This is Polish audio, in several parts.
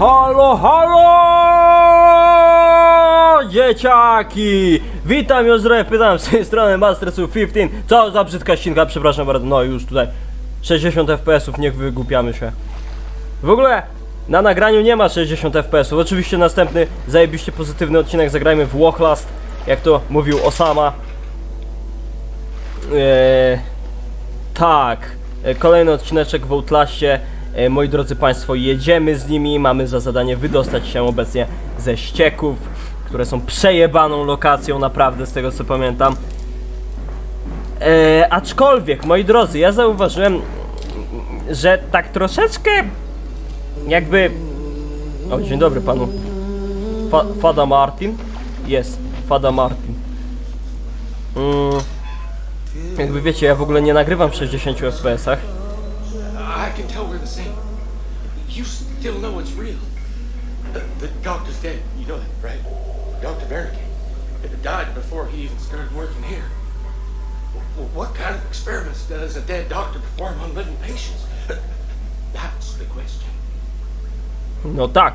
Halo, halo! Dzieciaki! Witam Józef, pytam z tej strony Mastersu 15. Co za brzydka ścinka, przepraszam bardzo. No już tutaj 60 FPS-ów, niech wygłupiamy się. W ogóle na nagraniu nie ma 60 FPS-ów. Oczywiście następny zajebiście pozytywny odcinek zagrajmy w Walklast, jak to mówił Osama. Eee, tak, e, kolejny odcineczek w Outlaście. E, Moi drodzy Państwo, jedziemy z nimi. Mamy za zadanie wydostać się obecnie ze ścieków, które są przejebaną lokacją, naprawdę, z tego co pamiętam. E, aczkolwiek, moi drodzy, ja zauważyłem, że tak troszeczkę jakby. O, dzień dobry panu. Fa Fada Martin? Jest, Fada Martin. Mm, jakby wiecie, ja w ogóle nie nagrywam w 60 FPS-ach. I can tell we're the same. You still know it's real. The, the doctor's dead. You know that, right? Dr. Wernicke. Died before he even started working here. Well, what kind of experiments does a dead doctor perform on living patients? That's the question. No tak.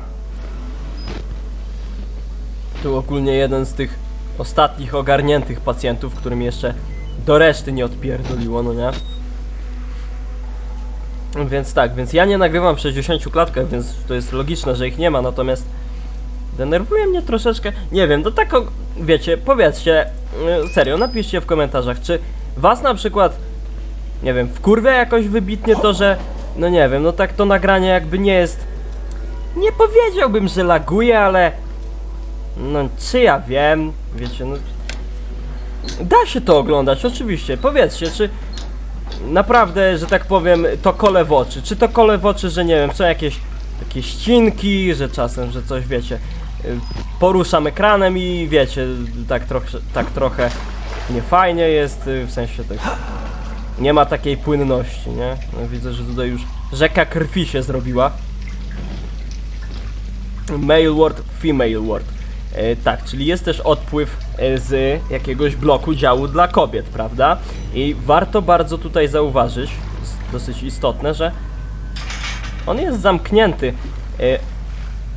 Tu ogólnie jeden z tych ostatnich ogarniętych pacjentów, którym jeszcze do reszty nie odpierdoliło, no nie? Więc tak, więc ja nie nagrywam w 60 klatkach, więc to jest logiczne, że ich nie ma, natomiast denerwuje mnie troszeczkę, nie wiem, to tak, wiecie, powiedzcie, y, serio, napiszcie w komentarzach, czy was na przykład, nie wiem, wkurwia jakoś wybitnie to, że, no nie wiem, no tak to nagranie jakby nie jest nie powiedziałbym, że laguje, ale. No, czy ja wiem? Wiecie, no. Da się to oglądać, oczywiście. Powiedzcie, czy naprawdę, że tak powiem, to kole w oczy. Czy to kole w oczy, że nie wiem, są jakieś takie ścinki, że czasem, że coś wiecie. y, Poruszam ekranem i wiecie, tak trochę, tak trochę niefajnie jest, y, w sensie tak. Nie ma takiej płynności, nie? No, widzę, że tutaj już rzeka krwi się zrobiła. Male ward, female ward. E, tak, czyli jest też odpływ e, z jakiegoś bloku działu dla kobiet, prawda? I warto bardzo tutaj zauważyć, jest dosyć istotne, że on jest zamknięty. E,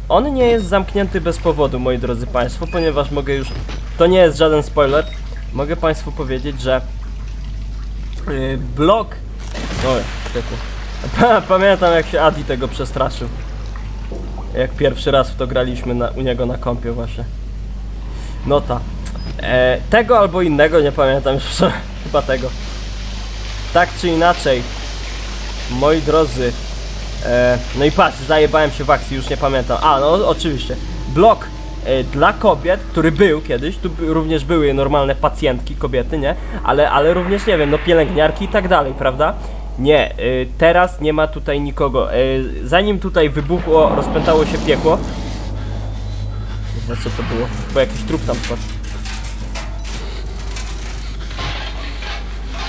on nie jest zamknięty bez powodu, moi drodzy Państwo, ponieważ mogę już. To nie jest żaden spoiler. Mogę Państwu powiedzieć, że blok. Oj, niestety. Pamiętam jak się Adi tego przestraszył. Jak pierwszy raz w to graliśmy na, u niego na kompie właśnie. Nota. E, tego albo innego, nie pamiętam już, chyba tego. Tak czy inaczej, moi drodzy, e, no i patrz, zajebałem się w akcji, już nie pamiętam. A, no oczywiście, blok e, dla kobiet, który był kiedyś, tu również były normalne pacjentki, kobiety, nie? Ale, ale również, nie wiem, no pielęgniarki i tak dalej, prawda? Nie, y, teraz nie ma tutaj nikogo. Y, zanim tutaj wybuchło, rozpętało się piekło. Za co to było? Bo jakiś trup tam spadł.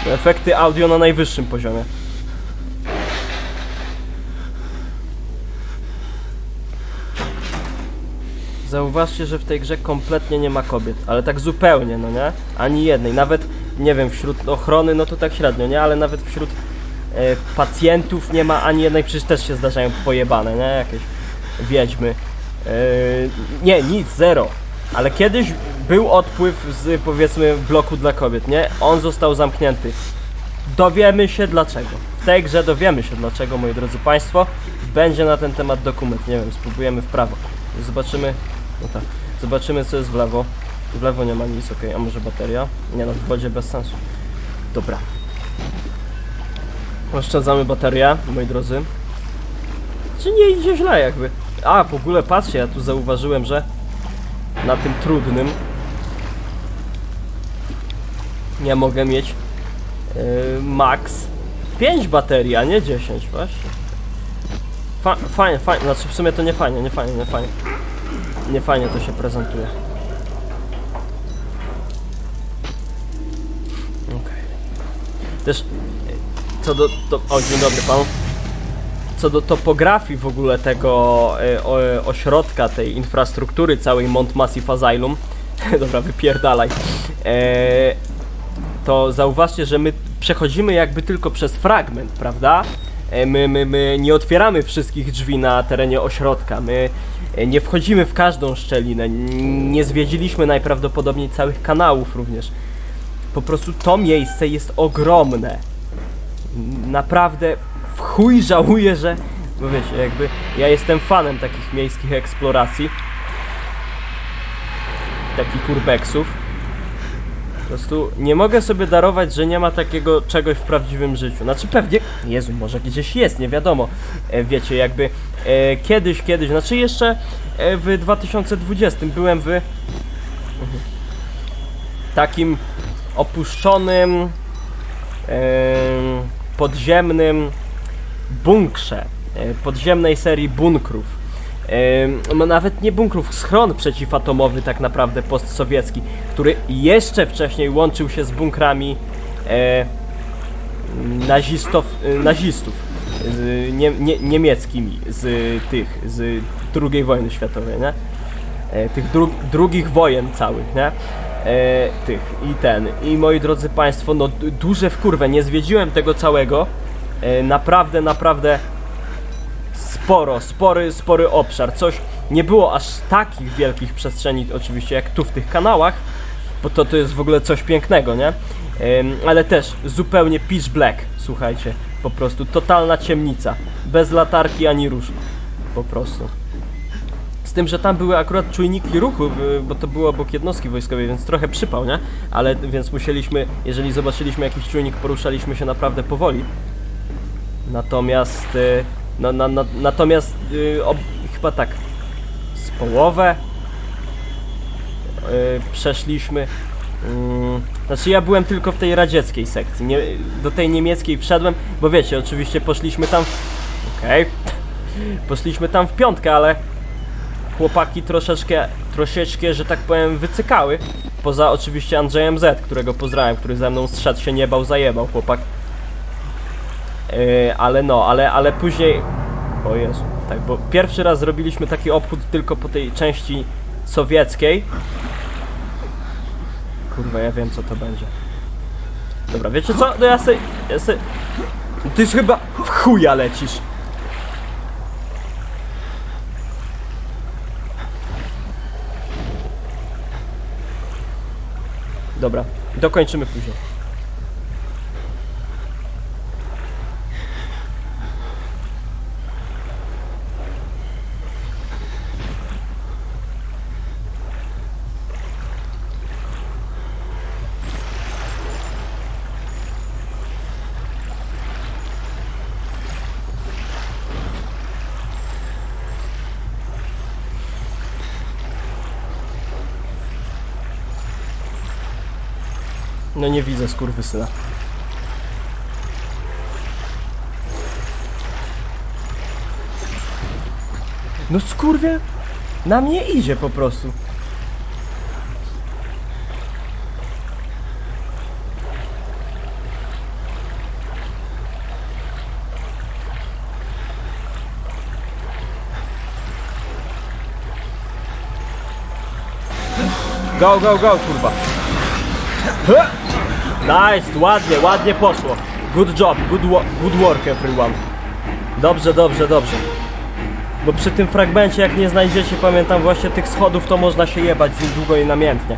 Efekty audio na najwyższym poziomie. Zauważcie, że w tej grze kompletnie nie ma kobiet, ale tak zupełnie, no nie? Ani jednej, nawet, nie wiem, wśród ochrony, no to tak średnio, nie? Ale nawet wśród pacjentów nie ma ani jednej, przecież też się zdarzają pojebane, nie? Jakieś wiedźmy. E, nie, nic, zero. Ale kiedyś był odpływ z, powiedzmy, bloku dla kobiet, nie? On został zamknięty. Dowiemy się dlaczego. W tej grze dowiemy się dlaczego, moi drodzy Państwo. Będzie na ten temat dokument, nie wiem, spróbujemy w prawo. Zobaczymy, no tak, zobaczymy co jest w lewo. W lewo nie ma nic, ok, a może bateria? Nie no, w wodzie bez sensu. Dobra. Oszczędzamy baterię, moi drodzy. Czy nie idzie źle jakby? A, w ogóle patrzcie, ja tu zauważyłem, że na tym trudnym nie mogę mieć yy, max 5 baterii, a nie 10 właśnie. Fa fajnie, fajnie, znaczy w sumie to nie fajnie, nie fajnie, nie fajnie. Nie fajnie to się prezentuje. Okej. Też e, co do, do... O, dzień dobry panu. Co do topografii w ogóle tego e, o, ośrodka, tej infrastruktury całej Mont Massif Asylum, dobra, wypierdalaj, e, to zauważcie, że my przechodzimy jakby tylko przez fragment, prawda? e, my, my, my nie otwieramy wszystkich drzwi na terenie ośrodka, my e, nie wchodzimy w każdą szczelinę, nie zwiedziliśmy najprawdopodobniej całych kanałów również. Po prostu to miejsce jest ogromne. Naprawdę w chuj żałuję, że... Bo wiecie, jakby ja jestem fanem takich miejskich eksploracji. Takich urbexów. Po prostu nie mogę sobie darować, że nie ma takiego czegoś w prawdziwym życiu. Znaczy pewnie, Jezu, może gdzieś jest, nie wiadomo. E, wiecie, jakby e, kiedyś, kiedyś, znaczy jeszcze e, w 2020 byłem w takim opuszczonym em, podziemnym bunkrze, e, podziemnej serii bunkrów. Em, no nawet nie bunkrów, schron przeciwatomowy tak naprawdę postsowiecki, który jeszcze wcześniej łączył się z bunkrami e, nazistów, e, nazistów nie, nie, niemieckimi z tych, z II wojny światowej, nie? E, tych dru drugich wojen całych, nie? E, tych i ten. I moi drodzy Państwo, no duże w kurwę, nie zwiedziłem tego całego. E, naprawdę, naprawdę sporo, spory, spory obszar. Coś nie było aż takich wielkich przestrzeni, oczywiście, jak tu w tych kanałach, bo to, to jest w ogóle coś pięknego, nie? Em, ale też zupełnie pitch black, słuchajcie, po prostu totalna ciemnica, bez latarki ani róż, po prostu. Z tym, że tam były akurat czujniki ruchu, bo to było obok jednostki wojskowej, więc trochę przypał, nie? Ale więc musieliśmy, jeżeli zobaczyliśmy jakiś czujnik, poruszaliśmy się naprawdę powoli. Natomiast, y, no, na, na, natomiast y, ob, chyba tak z połowę y, przeszliśmy. Mm, znaczy ja byłem tylko w tej radzieckiej sekcji, nie, do tej niemieckiej wszedłem, bo wiecie, oczywiście poszliśmy tam, okej, poszliśmy tam w piątkę, ale chłopaki troszeczkę, troszeczkę, że tak powiem, wycykały. Poza oczywiście Andrzejem Z, którego pozdrawiam, który ze mną zszedł się nie bał, zajebał chłopak. Yy, ale no, ale, ale później... O Jezu, tak, bo pierwszy raz zrobiliśmy taki obchód tylko po tej części sowieckiej. Kurwa, ja wiem co to będzie. Dobra, wiecie co? No ja se... Ja se... Ty chyba w chuja lecisz. Dobra, dokończymy później. No nie widzę skurwysyna. No skurwie na mnie idzie po prostu. Go, go, go, kurwa. Nice, ładnie, ładnie poszło. Good job, good, good work everyone. Dobrze, dobrze, dobrze. Bo przy tym fragmencie, jak nie znajdziecie, pamiętam właśnie tych schodów, to można się jebać z nim długo i namiętnie.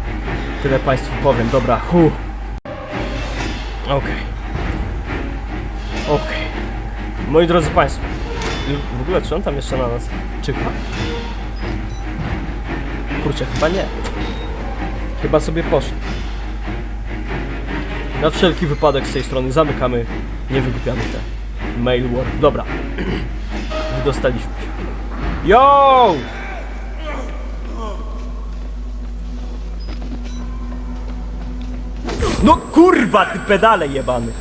Tyle Państwu powiem, dobra, hu. Okej. Okej. Moi drodzy Państwo, w ogóle czy on tam jeszcze na nas czyha? Kurczę, chyba nie. Chyba sobie poszedł. Na wszelki wypadek z tej strony zamykamy, nie wygłupiamy te mail war. Dobra. Wydostaliśmy się. Yo! No kurwa, ty pedale jebany.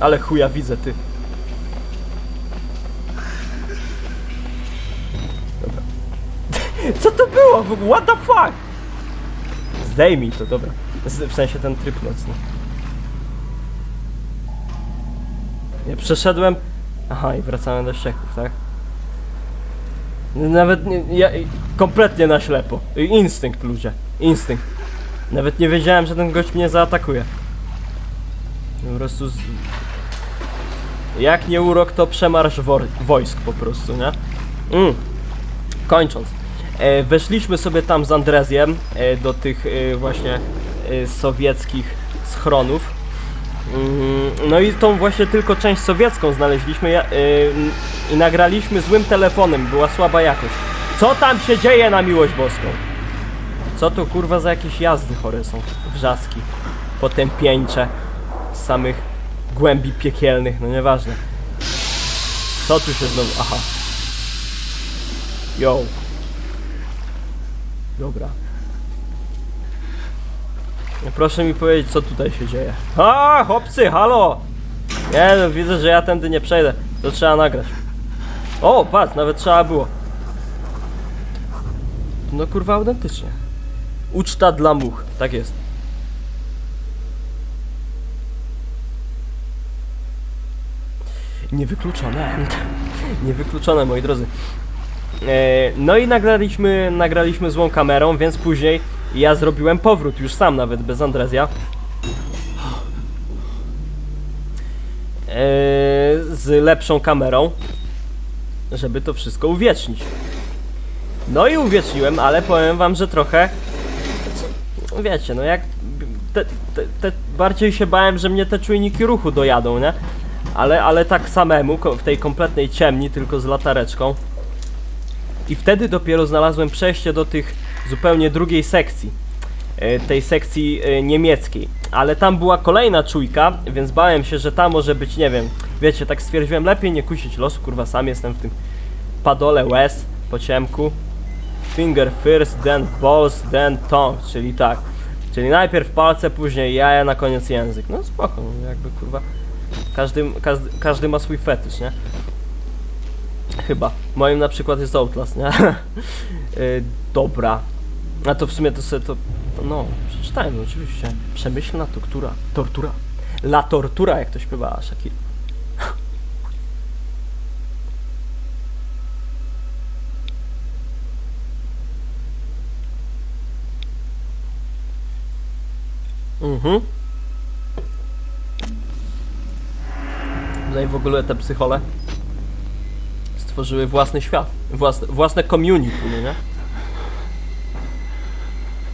Ale chuja widzę, ty. Co to było? w ogóle? What the fuck? Zdejmij to, dobra. W sensie ten tryb nocny. Nie, przeszedłem... Aha, i wracamy do ścieków, tak? Nawet nie... Ja, kompletnie na ślepo. Instynkt, ludzie. Instynkt. Nawet nie wiedziałem, że ten gość mnie zaatakuje. Po prostu z... Jak nie urok, to przemarsz wojsk po prostu, nie? Mm. Kończąc. E, weszliśmy sobie tam z Andrezjem e, do tych e, właśnie e, sowieckich schronów. Mm, No i tą właśnie tylko część sowiecką znaleźliśmy i nagraliśmy złym telefonem, była słaba jakość. Co tam się dzieje na miłość boską? Co to kurwa za jakieś jazdy chore są? Wrzaski, potępieńcze z samych głębi piekielnych, no nieważne. Co tu się znowu... Aha. Yo. Dobra. No Proszę mi powiedzieć, co tutaj się dzieje. A, chłopcy, halo! Nie, no, widzę, że ja tędy nie przejdę. To trzeba nagrać. O, patrz, nawet trzeba było. No kurwa, autentycznie. Uczta dla much, tak jest. Niewykluczone. Niewykluczone, moi drodzy. E, no i nagraliśmy, nagraliśmy złą kamerą, więc później ja zrobiłem powrót, już sam nawet, bez Andrezja. E, z lepszą kamerą, żeby to wszystko uwiecznić. No i uwieczniłem, ale powiem wam, że trochę wiecie, no jak te, te, te, bardziej się bałem, że mnie te czujniki ruchu dojadą, nie? Ale, ale tak samemu, w tej kompletnej ciemni, tylko z latareczką. I wtedy dopiero znalazłem przejście do tych zupełnie drugiej sekcji. e, Tej sekcji e, niemieckiej. Ale tam była kolejna czujka, więc bałem się, że ta może być, nie wiem. Wiecie, tak stwierdziłem, lepiej nie kusić losu, kurwa, sam jestem w tym padole łez po ciemku. Finger first, then balls, then tongue, czyli tak. Czyli najpierw palce, później jaja, na koniec język. No spoko, jakby kurwa. Każdy, każdy, każdy ma swój fetysz, nie? Chyba. Moim na przykład jest Outlast, nie? yy, dobra. A to w sumie to sobie to... no, przeczytałem oczywiście. Przemyślna tortura. Tortura. La tortura, jak to śpiewała Shakira. Mhm. Tutaj w ogóle te psychole stworzyły własny świat, własne, własne community, no nie?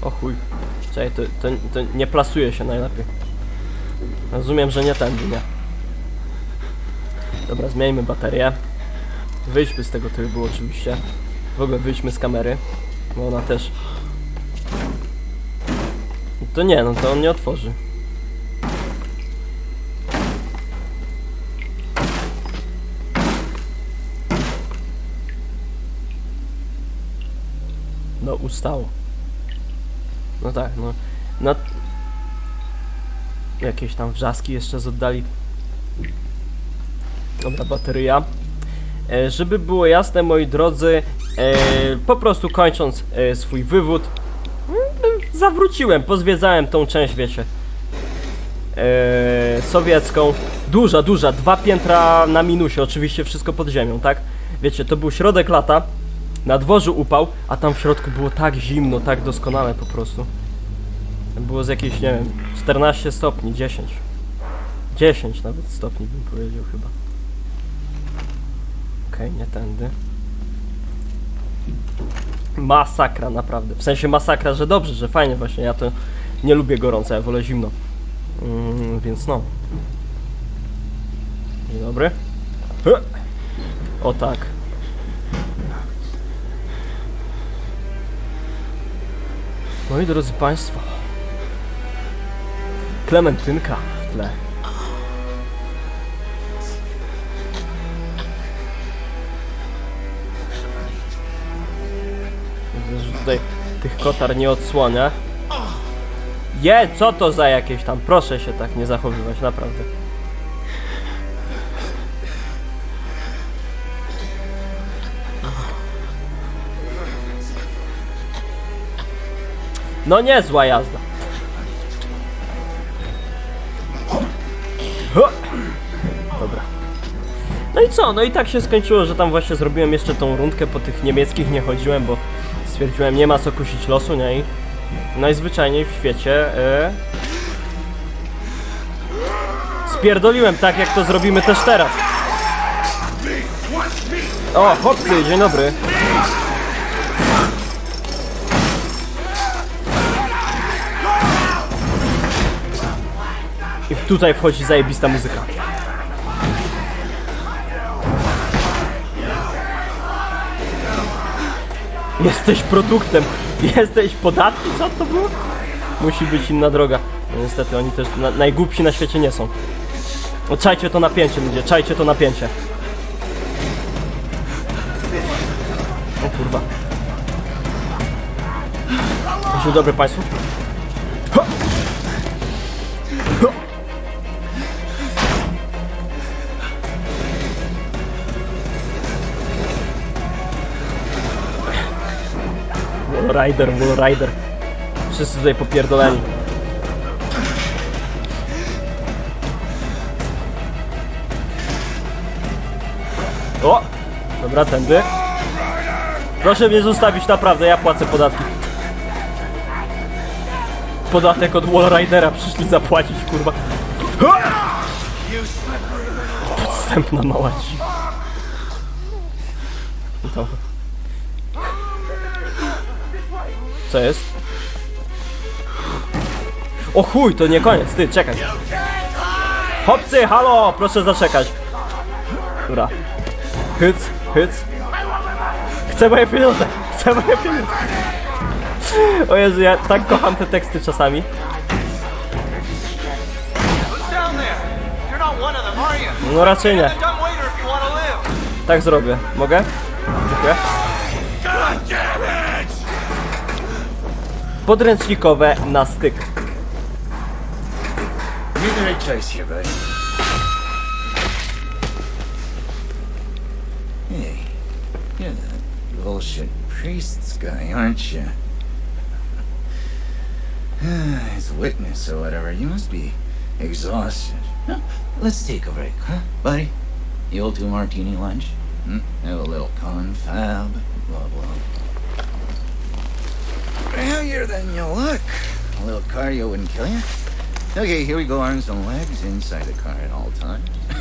O chuj. Czekaj, to, to, to nie plasuje się najlepiej. Rozumiem, że nie tędy, nie. Dobra, zmieńmy baterię. Wyjdźmy z tego trybu oczywiście. W ogóle wyjdźmy z kamery, bo ona też... To nie, no to on nie otworzy. No, ustało. No tak, no. no jakieś tam wrzaski jeszcze z oddali. Dobra, bateria. E, żeby było jasne, moi drodzy, e, po prostu kończąc e, swój wywód, zawróciłem, pozwiedzałem tą część, wiecie, e, sowiecką. Duża, duża, dwa piętra na minusie, oczywiście wszystko pod ziemią, tak? Wiecie, to był środek lata, na dworzu upał, a tam w środku było tak zimno, tak doskonale po prostu. Było z jakieś, nie wiem, 14 stopni, 10. 10 nawet stopni bym powiedział chyba. Okej, nie tędy. Masakra, naprawdę. W sensie masakra, że dobrze, że fajnie właśnie. Ja to nie lubię gorąco, ja wolę zimno. Mm, więc no. Dzień dobry. O tak. Moi drodzy Państwo. Klementynka w tle. Że tutaj tych kotar nie odsłania. Je, co to za jakieś tam? Proszę się tak nie zachowywać, naprawdę. No niezła jazda. Dobra. No i co? No i tak się skończyło, że tam właśnie zrobiłem jeszcze tą rundkę, po tych niemieckich nie chodziłem, bo stwierdziłem, nie ma co kusić losu, nie? I najzwyczajniej w świecie e... spierdoliłem tak, jak to zrobimy też teraz. O, chłopcy, dzień dobry. Tutaj wchodzi zajebista muzyka. Jesteś produktem. Jesteś podatki? Co to było? Musi być inna droga. No niestety, oni też na, najgłupsi na świecie nie są. No, czajcie to napięcie, ludzie, czajcie to napięcie. O kurwa. Dzień dobry Państwu. Rider, Wall Rider. Wszyscy tutaj popierdoleni. O! Dobra, tędy. Proszę mnie zostawić, naprawdę, ja płacę podatki. Podatek od Wall Ridera przyszli zapłacić, kurwa. Podstępna mała dziwa. Co jest? O chuj, to nie koniec, ty, czekaj. Chłopcy, halo, proszę zaczekać. Dobra. Hyc, hyc. Chcę moje pieniądze, chcę moje pieniądze. O Jezu, ja tak kocham te teksty czasami. No raczej nie. Tak zrobię. Mogę? Dziękuję. Podręcznikowe na styk. Buddy. Hey, you're the bullshit priest's guy, aren't you? A witness or whatever, you must be exhausted. Let's take a break, huh, buddy? The old two martini lunch? Hmm? Have a little confab, blah blah. Heavier than you look. A little cardio wouldn't kill you. Okay, here we go, arms and legs inside the car at all times.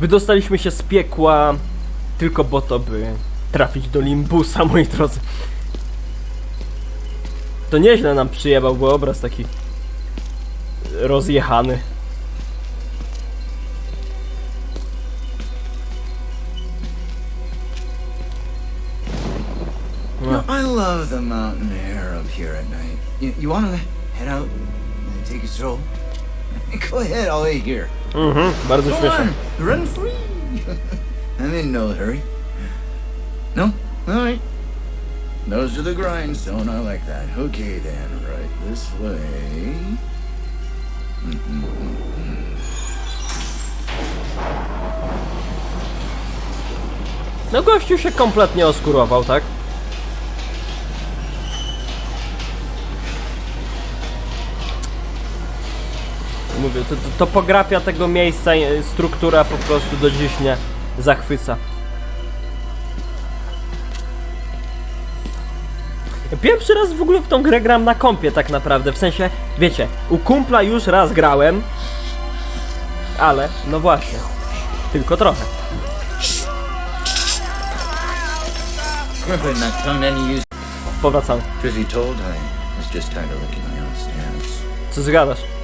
Wydostaliśmy się z piekła tylko po to, by trafić do limbusa, moi drodzy. To nieźle nam przyjebał, bo obraz taki rozjechany. The air up here at night. You, you want to head out and take a stroll? Go ahead, I'll wait here. Mhm, bardzo Go śmieszne. on, run free. I'm in no hurry. No? All right. Those are the grindstone. I like that. Okay, then, right this way. No gościu się kompletnie oskurował, tak? Mówię, to, to, topografia tego miejsca, i struktura po prostu do dziś mnie zachwyca. Pierwszy raz w ogóle w tą grę gram na kompie tak naprawdę, w sensie, wiecie, u kumpla już raz grałem, ale, no właśnie, tylko trochę. Powracam. Co zgadasz?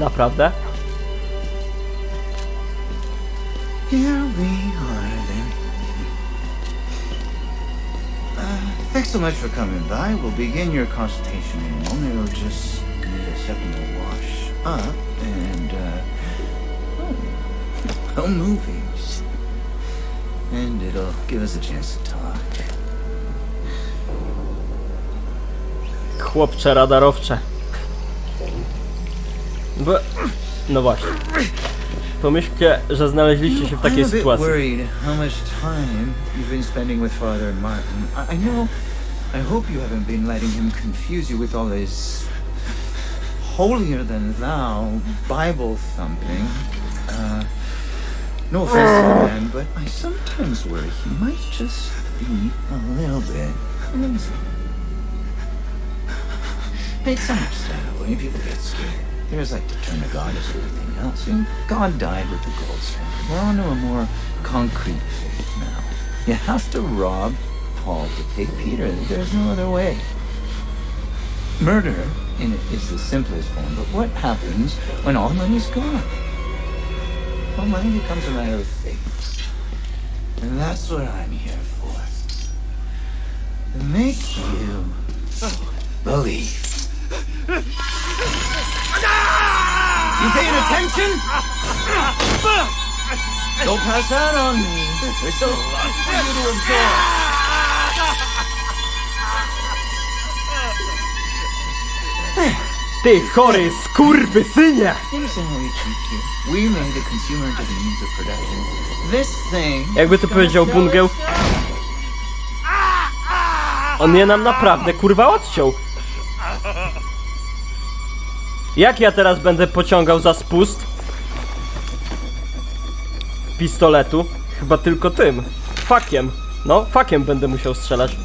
Naprawdę? Here we are then. Uh, thanks so much for coming by. We'll begin your consultation in a moment. It'll just need a second to wash up and, uh, oh, movies. And it'll give us a chance to talk. Chłopcze radarowcze. Bo... No właśnie. Pomyślcie, że znaleźliście się w takiej sytuacji. worried how much time you've been spending with Father Martin. I, I know. I hope you haven't been letting him confuse you with all this holier than thou Bible thumping. Uh, no offense, man, but I sometimes worry he might just be a little bit crazy. It's understandable when people get scared. There's like the turn of God as everything else. And God died with the gold standard. We're on to a more concrete faith now. You have to rob Paul to take Peter. There's no other way. Murder is the simplest form, but what happens when all money's gone? Well, money becomes a matter of faith. And that's what I'm here for. To make you believe. You paying attention? Don't pass that on me. There's a lot for you to absorb. Ty chory skurwysynie! Here's how we treat you. We made the consumer into the means of production. This thing. Jakby to powiedział Bungeł. On je nam naprawdę kurwa odciął. Jak ja teraz będę pociągał za spust pistoletu? Chyba tylko tym. Fakiem. No, fakiem będę musiał strzelać.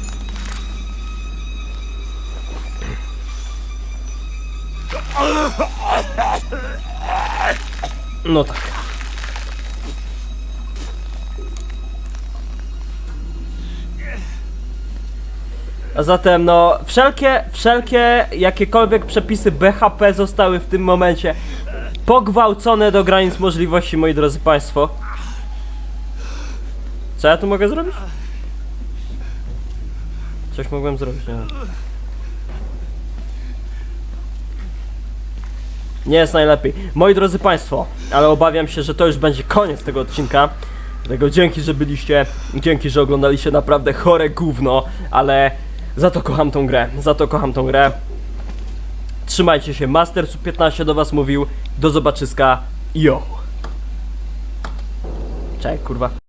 No tak. A zatem, no, wszelkie, wszelkie jakiekolwiek przepisy BHP zostały w tym momencie pogwałcone do granic możliwości, moi drodzy Państwo. Co ja tu mogę zrobić? Coś mogłem zrobić, nie wiem. Nie jest najlepiej. Moi drodzy Państwo, ale obawiam się, że to już będzie koniec tego odcinka. Dlatego dzięki, że byliście, dzięki, że oglądaliście naprawdę chore gówno, ale za to kocham tą grę, za to kocham tą grę. Trzymajcie się, Mastersu 15 do Was mówił. Do zobaczyska. Yo! Cześć, kurwa.